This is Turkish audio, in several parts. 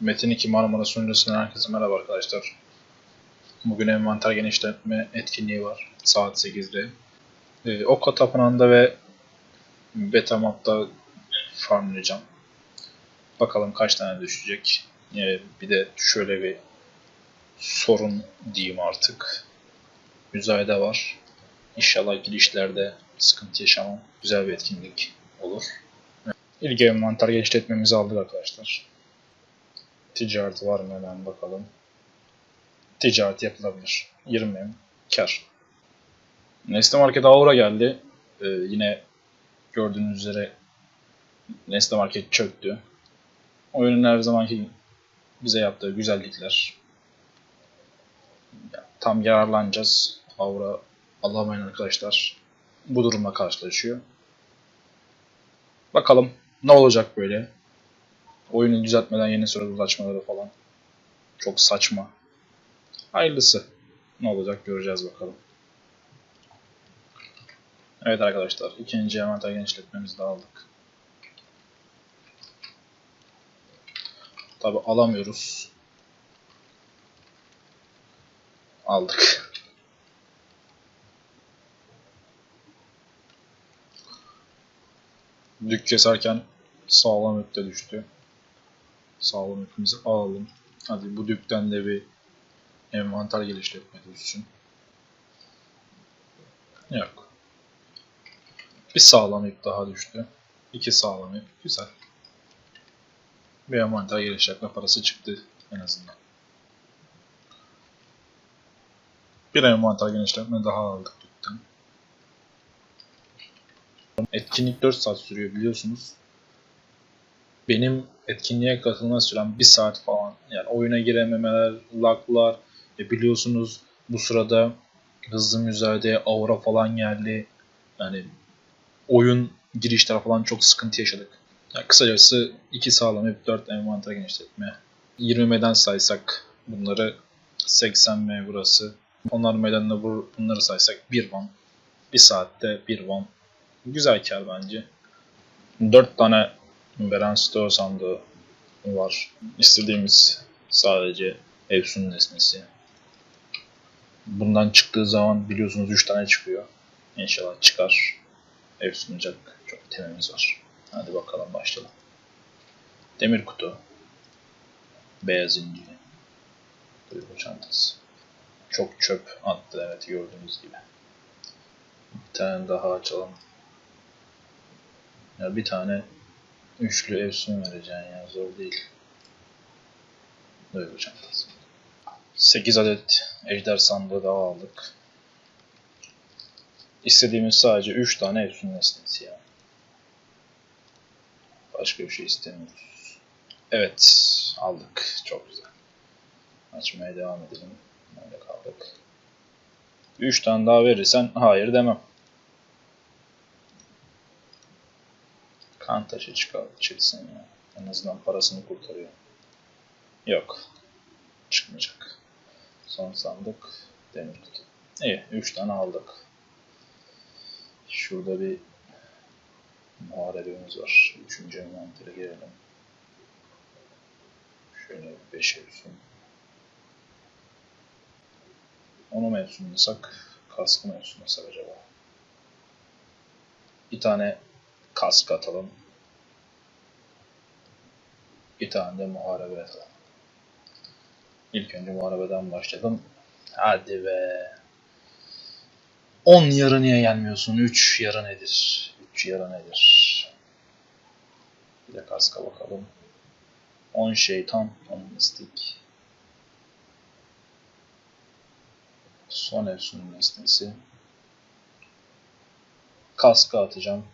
Metin 2 Marmara sunucusundan herkese merhaba arkadaşlar. Bugün envanter genişletme etkinliği var. Saat 8'de. Ee, Oka Tapınağı'nda ve Betamap'ta farmlayacağım. Bakalım kaç tane düşecek. Ee, bir de şöyle bir sorun diyeyim artık. Müzayede var. İnşallah girişlerde sıkıntı yaşamam. Güzel bir etkinlik olur. İlk envanter genişletmemizi aldık arkadaşlar. Ticaret var mı hemen bakalım. Ticaret yapılabilir. 20 kar. Nesne Market Aura geldi. Ee, yine gördüğünüz üzere Nesne Market çöktü. Oyunun her zamanki bize yaptığı güzellikler. Tam yararlanacağız. Aura alamayan arkadaşlar bu durumla karşılaşıyor. Bakalım ne olacak böyle. Oyunu düzeltmeden yeni server açmaları falan. Çok saçma. Hayırlısı. Ne olacak göreceğiz bakalım. Evet arkadaşlar ikinci envanter genişletmemizi de aldık. Tabi alamıyoruz. Aldık. Dük keserken sağlam öpte düştü. Sağlam öpümüzü alalım. Hadi bu dükten de bir envanter geliştirme düşsün. Yok. Bir sağlam ip daha düştü. İki sağlam ip. Güzel. Bir envanter geliştirme parası çıktı en azından. Bir envanter genişletme daha aldık dükten. Etkinlik 4 saat sürüyor biliyorsunuz. Benim etkinliğe katılma sürem 1 saat falan. Yani oyuna girememeler, laglar. E biliyorsunuz bu sırada hızlı müzayede aura falan geldi. Yani oyun girişler falan çok sıkıntı yaşadık. Yani kısacası 2 sağlam hep 4 envanter genişletme. 20M'den saysak bunları 80M burası. Onlar medanında bunları saysak 1 van. 1 saatte 1 van. Güzel kar bence. 4 tane Beren Store sandığı var. İstediğimiz sadece Evsun nesnesi. Bundan çıktığı zaman biliyorsunuz 3 tane çıkıyor. İnşallah çıkar. Evsunacak çok tememiz var. Hadi bakalım başlayalım. Demir kutu. Beyaz inci. Duygu çantası. Çok çöp attı evet gördüğünüz gibi. Bir tane daha açalım. Ya bir tane üçlü Evsun vereceksin ya zor değil. Duygu çantası. 8 adet ejder sandığı daha aldık. İstediğimiz sadece 3 tane Evsun nesnesi ya. Başka bir şey istemiyoruz. Evet aldık. Çok güzel. Açmaya devam edelim. Böyle kaldık. 3 tane daha verirsen hayır demem. Kan taşı çıkar, çıksın ya. En azından parasını kurtarıyor. Yok. Çıkmayacak. Son sandık. Demir kutu. İyi. 3 tane aldık. Şurada bir muharebemiz var. Üçüncü envantere gelelim. Şöyle 5 evsun. Onu mu evsunlasak, kaskı mı evsunlasak acaba? Bir tane kask atalım. Bir tane de muharebe atalım. İlk önce muharebeden başladım. Hadi be. 10 yarı niye gelmiyorsun? 3 yarı nedir? 3 yarı nedir? Bir de kaska bakalım. 10 şeytan, 10 mistik. Son efsun nesnesi. Kaska atacağım.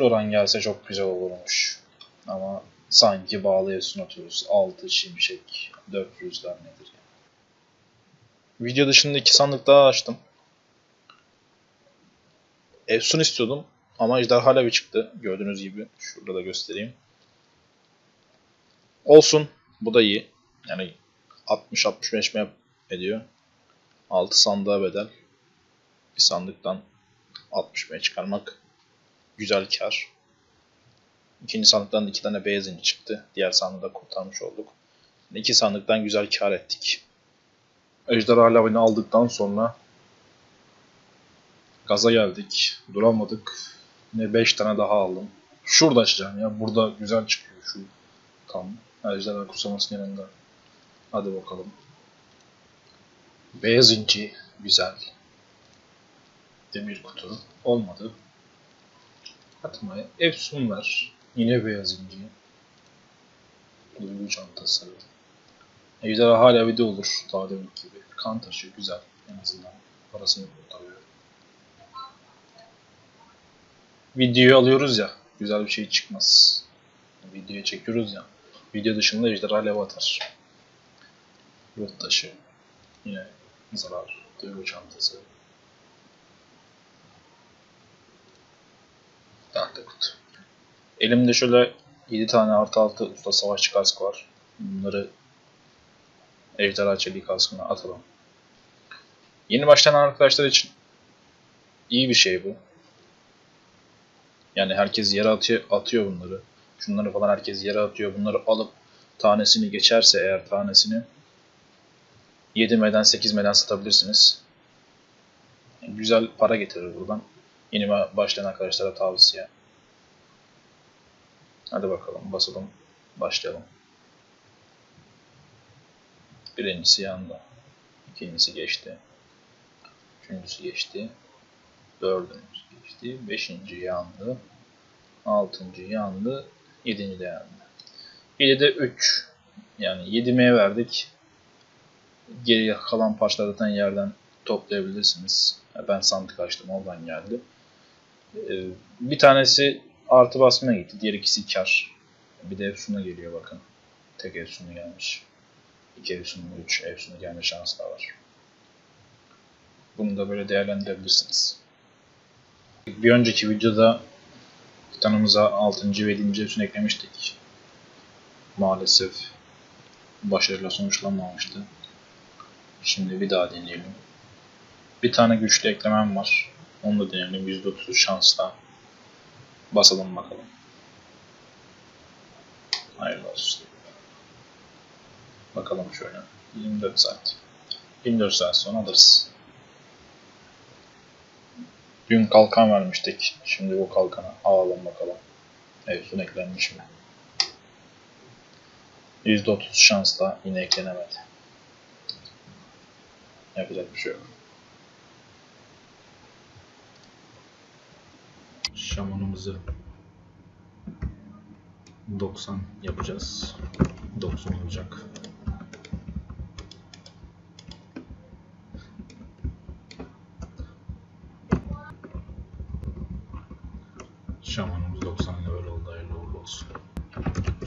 Floran gelse çok güzel olurmuş. Ama sanki bağlı efsun atıyoruz. 6 şimşek, 4 rüzgar nedir? Video dışında iki sandık daha açtım. Efsun istiyordum ama ejderha levi çıktı. Gördüğünüz gibi. Şurada da göstereyim. Olsun. Bu da iyi. Yani 60-65 map ediyor. 6 sandığa bedel. Bir sandıktan 60 map çıkarmak güzel kar. İkinci sandıktan iki tane beyaz inci çıktı. Diğer sandığı da kurtarmış olduk. İki sandıktan güzel kar ettik. Ejderha lavını aldıktan sonra gaza geldik. Duramadık. Ne 5 tane daha aldım. Şurada açacağım ya. Burada güzel çıkıyor şu tam. Ejderha kutsamasının yanında. Hadi bakalım. Beyaz inci. Güzel. Demir kutu. Olmadı. Atmaya. Efsun var. Yine beyaz inci. Duygu çantası. Ejderha hala bir de olur. Daha demek gibi. Kan taşı güzel. En azından parasını kurtarıyor. Videoyu alıyoruz ya. Güzel bir şey çıkmaz. Videoya çekiyoruz ya. Video dışında ejderha alev atar. Yurt taşı. Yine zarar. Duygu çantası. Tahta kutu. Elimde şöyle 7 tane artı 6 usta savaşçı kask var. Bunları ejderha çeliği kaskına atalım. Yeni başlayan arkadaşlar için iyi bir şey bu. Yani herkes yere atıyor, atıyor bunları. Şunları falan herkes yere atıyor. Bunları alıp tanesini geçerse eğer tanesini 7 meden 8 meden satabilirsiniz. Güzel para getirir buradan. Yeni başlayan arkadaşlara tavsiye. Hadi bakalım basalım. Başlayalım. Birincisi yandı. İkincisi geçti. Üçüncüsü geçti. Dördüncüsü geçti. Beşinci yandı. Altıncı yandı. Yedinci de yandı. Yedi de üç. Yani yedimeye verdik. Geriye kalan parçaları zaten yerden toplayabilirsiniz. Ben sandık açtım oradan geldi. Bir tanesi artı basmaya gitti. Diğer ikisi kar. Bir de Efsun'a geliyor bakın. Tek Efsun'a gelmiş. 2 Efsun'un 3 Efsun'a gelme şansı da var. Bunu da böyle değerlendirebilirsiniz. Bir önceki videoda tanımıza 6. ve 7. Efsun eklemiştik. Maalesef başarıyla sonuçlanmamıştı. Şimdi bir daha deneyelim. Bir tane güçlü eklemem var. Onu da deneyelim. %30 şansla. Basalım bakalım. Hayırlı olsun. Bakalım şöyle. 24 saat. 24 saat sonra alırız. Dün kalkan vermiştik. Şimdi bu kalkana alalım bakalım. Evet, eklenmiş mi? %30 şansla yine eklenemedi. Yapacak bir şey yok. Şamanımızı 90 yapacağız. 90 olacak. Şamanımız 90 level oldu. Hayırlı uğurlu olsun.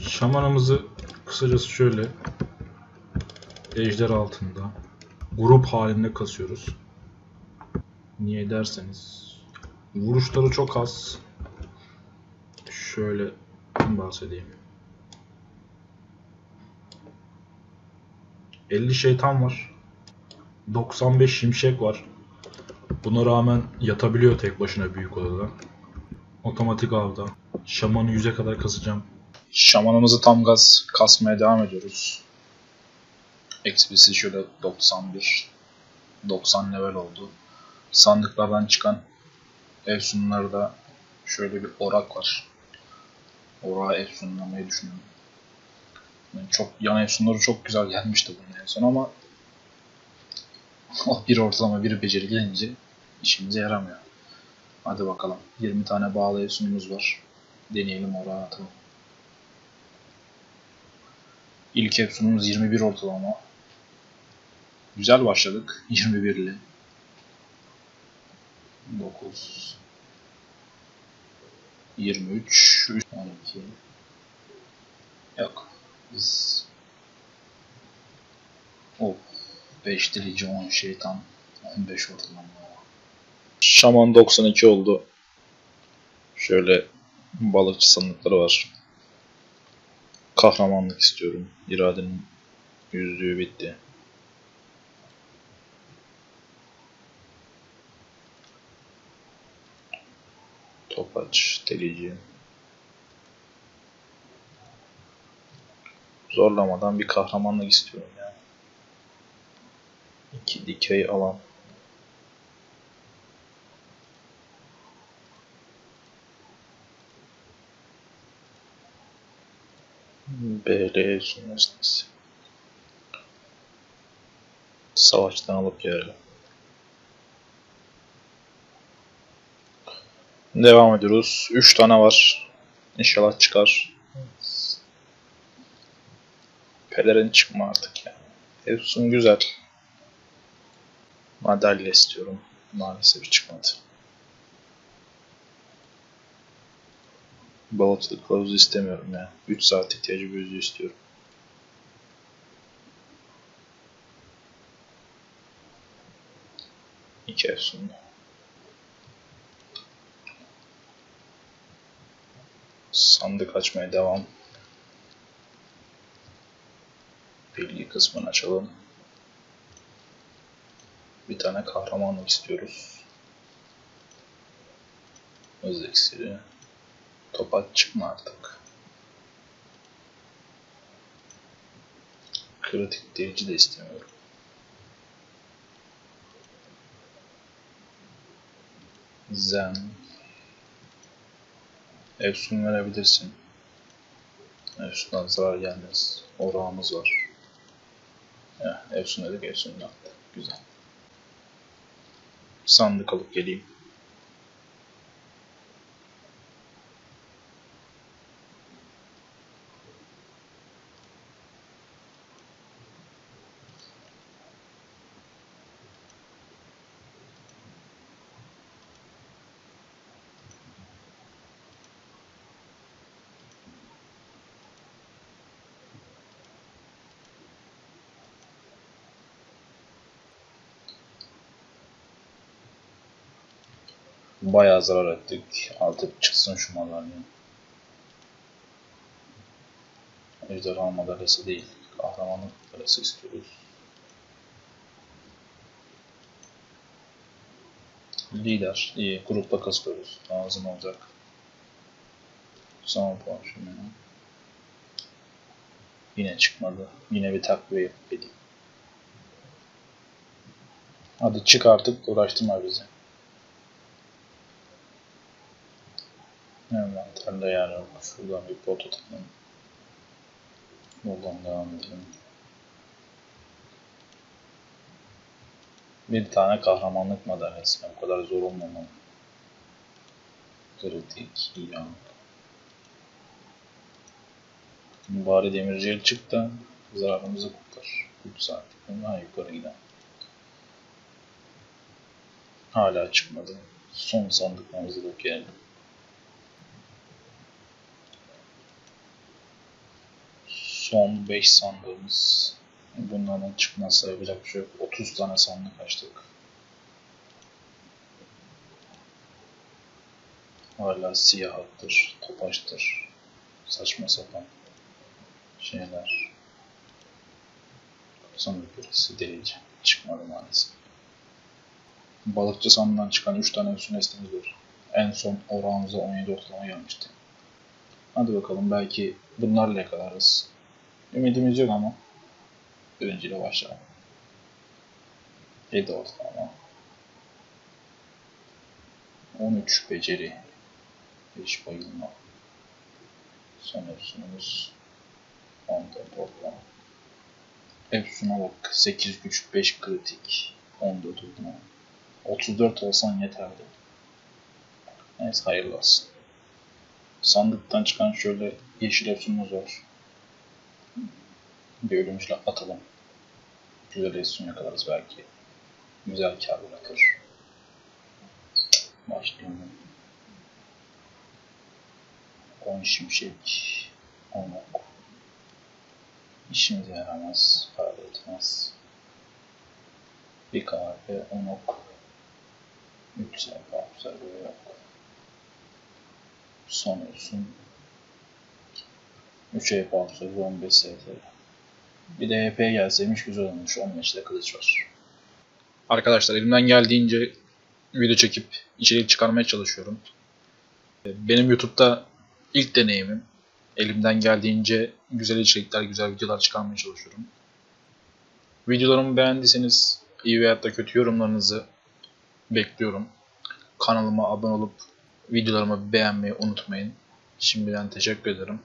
Şamanımızı kısacası şöyle ejder altında grup halinde kasıyoruz. Niye derseniz vuruşları çok az. Şöyle bahsedeyim. 50 şeytan var. 95 şimşek var. Buna rağmen yatabiliyor tek başına büyük odada. Otomatik avda. Şamanı 100'e kadar kasacağım. Şamanımızı tam gaz kasmaya devam ediyoruz. XP'si şöyle 91. 90 level oldu. Sandıklardan çıkan Efsunlarda şöyle bir orak var. Orağı Efsunlamayı düşünüyorum. Yani çok yan Efsunları çok güzel gelmişti bunun en son ama bir ortalama bir beceri gelince işimize yaramıyor. Hadi bakalım. 20 tane bağlı Efsunumuz var. Deneyelim orağı atalım. İlk Efsunumuz 21 ortalama. Güzel başladık. 21 ile. 9 23 12 Yok. Biz Of 5 delici 10 şeytan 15 ortalama. Şaman 92 oldu. Şöyle balıkçı sandıkları var. Kahramanlık istiyorum. İradenin yüzlüğü bitti. Kaç derece? Zorlamadan bir kahramanlık istiyorum ya. Yani. İki dikey alan. BR sürmesiniz. Savaştan alıp gelelim. Devam ediyoruz. 3 tane var. İnşallah çıkar. Pelerin çıkma artık ya. Efsun güzel. Madalya istiyorum. Maalesef çıkmadı. Balıklı kılavuzu istemiyorum ya. 3 saatlik tecrübe yüzü istiyorum. İki efsunlu. Sandık açmaya devam. Bilgi kısmını açalım. Bir tane kahramanlık istiyoruz. Hız iksiri. Topak çıkma artık. Kritik delici de istemiyorum. Zen. Efsun verebilirsin. Efsun'dan zarar gelmez. Orağımız var. Ya, Efsun dedik Efsun'u attı. Güzel. Sandık alıp geleyim. Bayağı zarar ettik. Artık çıksın şu madalya. Ejderha madalyası değil. Kahramanlık madalyası istiyoruz. Lider. iyi. Grupta kasıyoruz. Lazım olacak. Son puan şimdi. Yine çıkmadı. Yine bir takviye edeyim. Hadi çık artık uğraştırma bizi. Envanterde yer yok. Şuradan bir pot atalım. Buradan devam edelim. Bir tane kahramanlık madalyası. O kadar zor olmamalı. Kritik, yan. Bari demirciye çık da zararımızı kurtar. 3 saat. Daha yukarı giden. Hala çıkmadı. Son sandıklarımızı bekleyelim. Son 5 sandığımız. Bunların çıkması yapacak bir şey yok. 30 tane sandık açtık. Hala siyah attır, topaçtır. Saçma sapan şeyler. Sandık birisi delici. Çıkmadı maalesef. Balıkçı sandığından çıkan 3 tane üstün estimiz var. En son orağımıza 17 ortalama gelmişti. Hadi bakalım belki bunlarla yakalarız. Ümidimiz yok ama. Birinciyle başlayalım. 7 ortalama. 13 beceri. 5 bayılma. Son Efsun'umuz 14 ortalama. Efsun'a bak. 8 güç, 5 kritik. 14 ortalama. 34 olsan yeterli. Neyse hayırlı olsun. Sandıktan çıkan şöyle yeşil Efsun'umuz var. Bir ölümcüle atalım. Güzel Efsun yakalarız belki. Güzel kar bırakır. Başlayalım. 10 şimşek, 10 ok. İşimize yaramaz, fayda etmez. Bir kahve, 10 ok. 3 sayfa, observe yok. Son olsun. 3 sayfa, observe 15 sayfa. Bir de HP gelseymiş güzel olmuş. 15 de kılıç var. Arkadaşlar elimden geldiğince video çekip içerik çıkarmaya çalışıyorum. Benim YouTube'da ilk deneyimim. Elimden geldiğince güzel içerikler, güzel videolar çıkarmaya çalışıyorum. Videolarımı beğendiyseniz iyi veya da kötü yorumlarınızı bekliyorum. Kanalıma abone olup videolarımı beğenmeyi unutmayın. Şimdiden teşekkür ederim.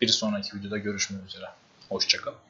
Bir sonraki videoda görüşmek üzere. Hoşçakalın.